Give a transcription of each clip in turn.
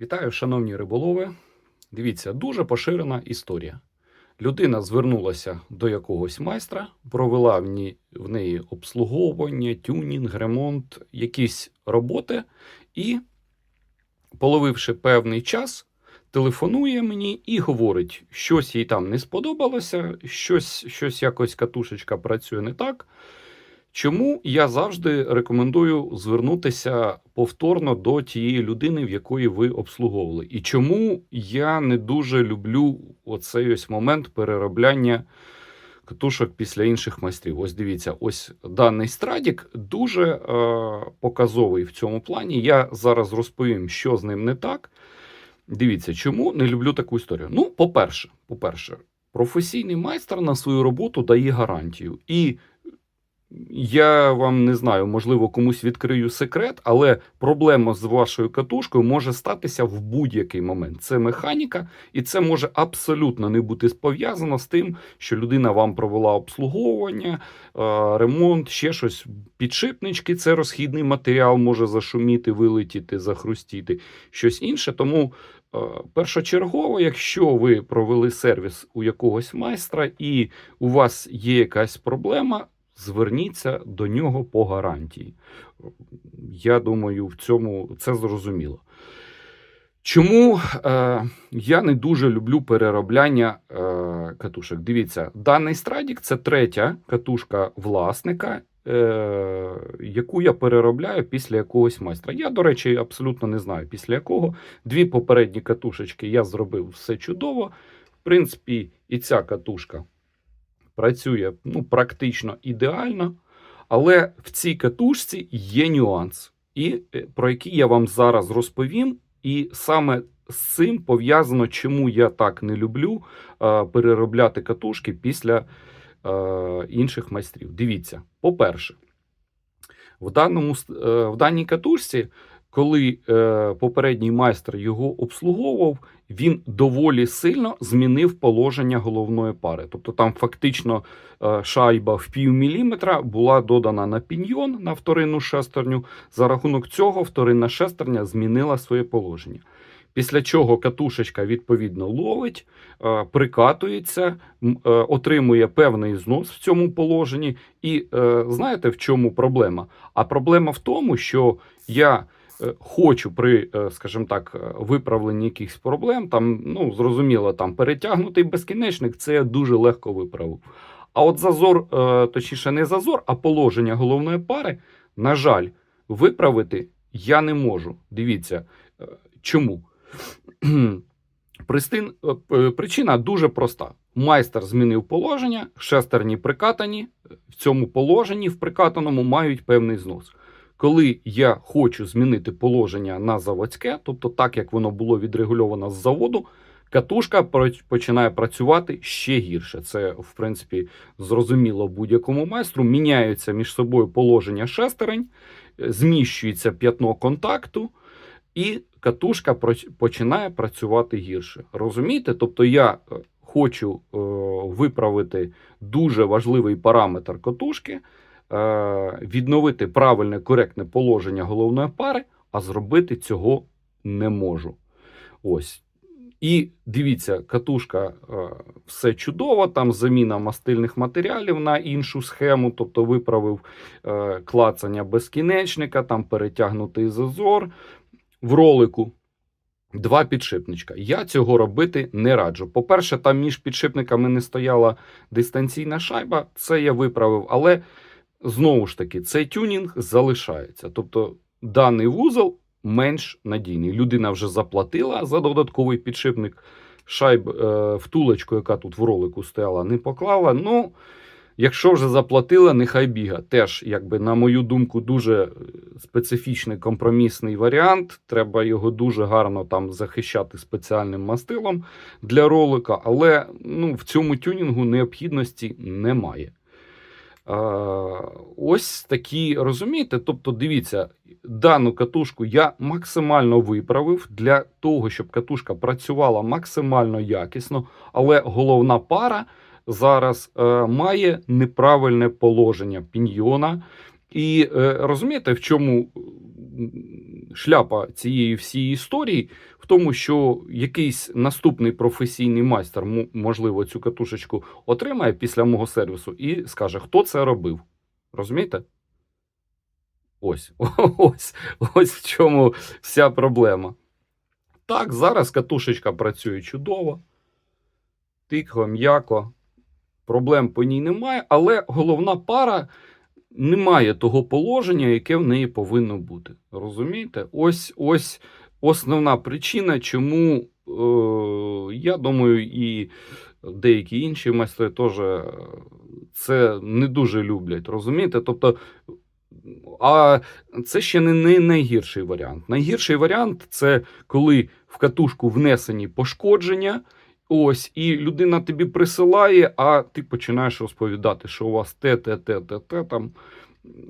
Вітаю, шановні риболови. Дивіться, дуже поширена історія. Людина звернулася до якогось майстра, провела в, неї обслуговування, тюнінг, ремонт, якісь роботи, і, половивши певний час, телефонує мені і говорить, щось їй там не сподобалося, щось, щось якось катушечка працює не так. Чому я завжди рекомендую звернутися повторно до тієї людини, в якої ви обслуговували? І чому я не дуже люблю оцей ось момент переробляння катушок після інших майстрів? Ось дивіться, ось даний страдік дуже е, показовий в цьому плані. Я зараз розповім, що з ним не так. Дивіться, чому не люблю таку історію. Ну, по-перше, по-перше, професійний майстер на свою роботу дає гарантію. І я вам не знаю, можливо, комусь відкрию секрет, але проблема з вашою катушкою може статися в будь-який момент. Це механіка, і це може абсолютно не бути пов'язано з тим, що людина вам провела обслуговування, е, ремонт, ще щось. Підшипнички це розхідний матеріал, може зашуміти, вилетіти, захрустіти, щось інше. Тому е, першочергово, якщо ви провели сервіс у якогось майстра і у вас є якась проблема. Зверніться до нього по гарантії. Я думаю, в цьому це зрозуміло. Чому е, я не дуже люблю переробляння е, катушок? Дивіться, даний страдік це третя катушка власника, е, яку я переробляю після якогось майстра. Я, до речі, абсолютно не знаю після якого. Дві попередні катушечки я зробив все чудово. В принципі, і ця катушка працює ну, практично ідеально, але в цій катушці є нюанс, і е, про який я вам зараз розповім. І саме з цим пов'язано, чому я так не люблю е, переробляти катушки після е, інших майстрів. Дивіться, по-перше, в, даному, е, в даній катушці, коли е, попередній майстер його обслуговував, він доволі сильно змінив положення головної пари. Тобто там фактично е, шайба в пів міліметра була додана на піньйон на вторинну шестерню. За рахунок цього вторинна шестерня змінила своє положення. Після чого катушечка відповідно ловить, е, прикатується, е, отримує певний знос в цьому положенні. І знаєте, в чому проблема? А проблема в тому, що я хочу при, е, скажімо так, е, виправленні якихось проблем, там, ну, зрозуміло, там перетягнутий безкінечник, це я дуже легко виправив. А от зазор, е, точніше, не зазор, а положення головної пари, на жаль, виправити я не можу. Дивіться, е, чому? Пристин, е, причина дуже проста. Майстер змінив положення, шестерні прикатані. В цьому положенні, в прикатаному, мають певний знос. Коли я хочу змінити положення на заводське, тобто так як воно було відрегульовано з заводу, катушка починає працювати ще гірше. Це, в принципі, зрозуміло будь-якому майстру. Міняються між собою положення шестерень, е, зміщується п'ятно контакту, і катушка починає працювати гірше. Розумієте? Тобто я е, хочу е, виправити дуже важливий параметр катушки, відновити правильне коректне положення головної пари, а зробити цього не можу. Ось. І дивіться, катушка е, все чудово, там заміна мастильних матеріалів на іншу схему, тобто виправив е, клацання безкінечника, там перетягнутий зазор. В ролику два підшипничка. Я цього робити не раджу. По-перше, там між підшипниками не стояла дистанційна шайба, це я виправив, але знову ж таки, цей тюнінг залишається. Тобто даний вузол менш надійний. Людина вже заплатила за додатковий підшипник. Шайб е, втулочку, яка тут в ролику стояла, не поклала. Ну, якщо вже заплатила, нехай біга. Теж, якби, на мою думку, дуже специфічний компромісний варіант. Треба його дуже гарно там захищати спеціальним мастилом для ролика, але ну, в цьому тюнінгу необхідності немає. Ось такі, розумієте? Тобто, дивіться, дану катушку я максимально виправив для того, щоб катушка працювала максимально якісно, але головна пара зараз е, має неправильне положення піньйона. І е, розумієте, в чому шляпа цієї всієї історії в тому, що якийсь наступний професійний майстер, можливо, цю катушечку отримає після мого сервісу і скаже, хто це робив. Розумієте? Ось, ось, ось в чому вся проблема. Так, зараз катушечка працює чудово, тихо, м'яко, проблем по ній немає, але головна пара не має того положення, яке в неї повинно бути. Розумієте? Ось ось основна причина, чому, е, я думаю, і деякі інші майстри теж е, це не дуже люблять. Розумієте? Тобто, а це ще не, не найгірший варіант. Найгірший варіант це коли в катушку внесені пошкодження. Ось, і людина тобі присилає, а ти починаєш розповідати, що у вас те, те, те, те, те там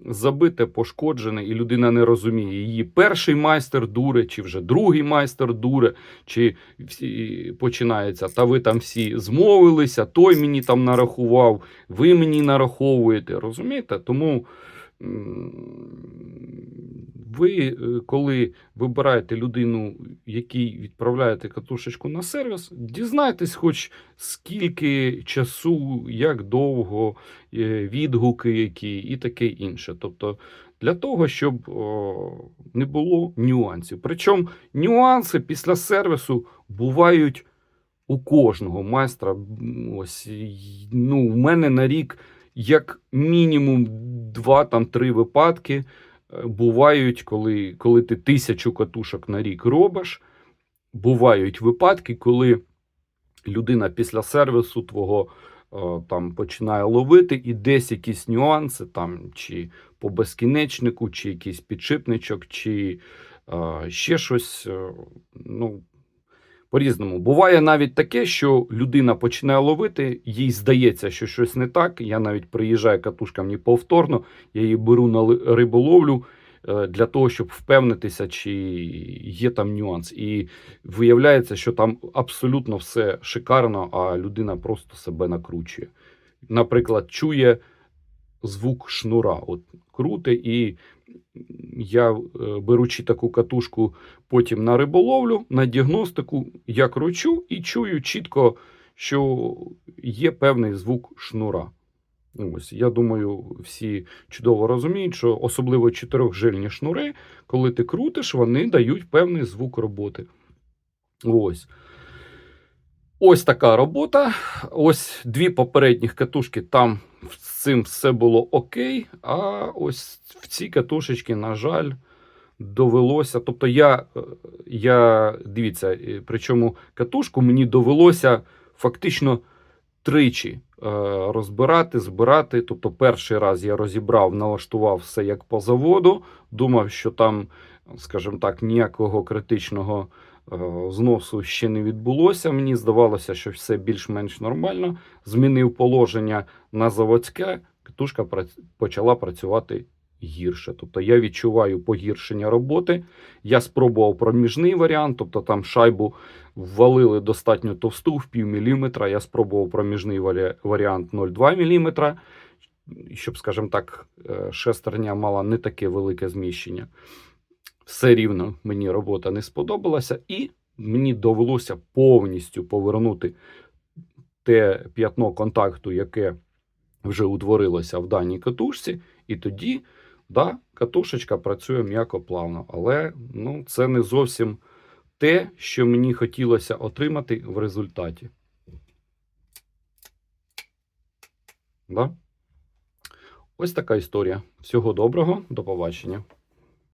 забите, пошкоджене, і людина не розуміє, її перший майстер дуре, чи вже другий майстер дуре, чи всі починається. Та ви там всі змовилися, той мені там нарахував, ви мені нараховуєте. Розумієте? Тому ви, е, коли вибираєте людину, якій відправляєте катушечку на сервіс, дізнайтесь, хоч скільки часу, як довго, е, відгуки які і таке інше. Тобто для того, щоб не було нюансів. Причому нюанси після сервісу бувають у кожного майстра. Ось ну, в мене на рік як мінімум два там три випадки е, бувають, коли, коли ти тисячу катушок на рік робиш. Бувають випадки, коли людина після сервісу твого е, там починає ловити, і десь якісь нюанси, там, чи по безкінечнику, чи якийсь підшипничок, чи е, ще щось. е, ну, по-різному. Буває навіть таке, що людина починає ловити, їй здається, що щось не так. Я навіть приїжджаю катушка мені повторно, я її беру на риболовлю е, для того, щоб впевнитися, чи є там нюанс. І виявляється, що там абсолютно все шикарно, а людина просто себе накручує. Наприклад, чує звук шнура, от круте, і я, е, беручи таку катушку потім на риболовлю, на діагностику, я кручу і чую чітко, що є певний звук шнура. Ось, я думаю, всі чудово розуміють, що особливо чотирьохжильні шнури, коли ти крутиш, вони дають певний звук роботи. Ось. Ось така робота. Ось дві попередніх катушки, там з цим все було окей. А ось в ці катушечки, на жаль, довелося. Тобто, я, е, я дивіться, е, причому катушку мені довелося фактично тричі е, розбирати, збирати. Тобто, перший раз я розібрав, налаштував все як по заводу. Думав, що там, скажімо так, ніякого критичного зносу ще не відбулося. Мені здавалося, що все більш-менш нормально. Змінив положення на заводське, катушка почала працювати гірше. Тобто я відчуваю погіршення роботи. Я спробував проміжний варіант, тобто там шайбу ввалили достатньо товсту в пів міліметра. Я спробував проміжний варіант 0,2 міліметра, щоб, скажімо так, е, шестерня мала не таке велике зміщення. Все рівно мені робота не сподобалася, і мені довелося повністю повернути те п'ятно контакту, яке вже утворилося в даній катушці, і тоді да, катушечка працює м'яко плавно. Але ну, це не зовсім те, що мені хотілося отримати в результаті. Да? Ось така історія. Всього доброго, до побачення.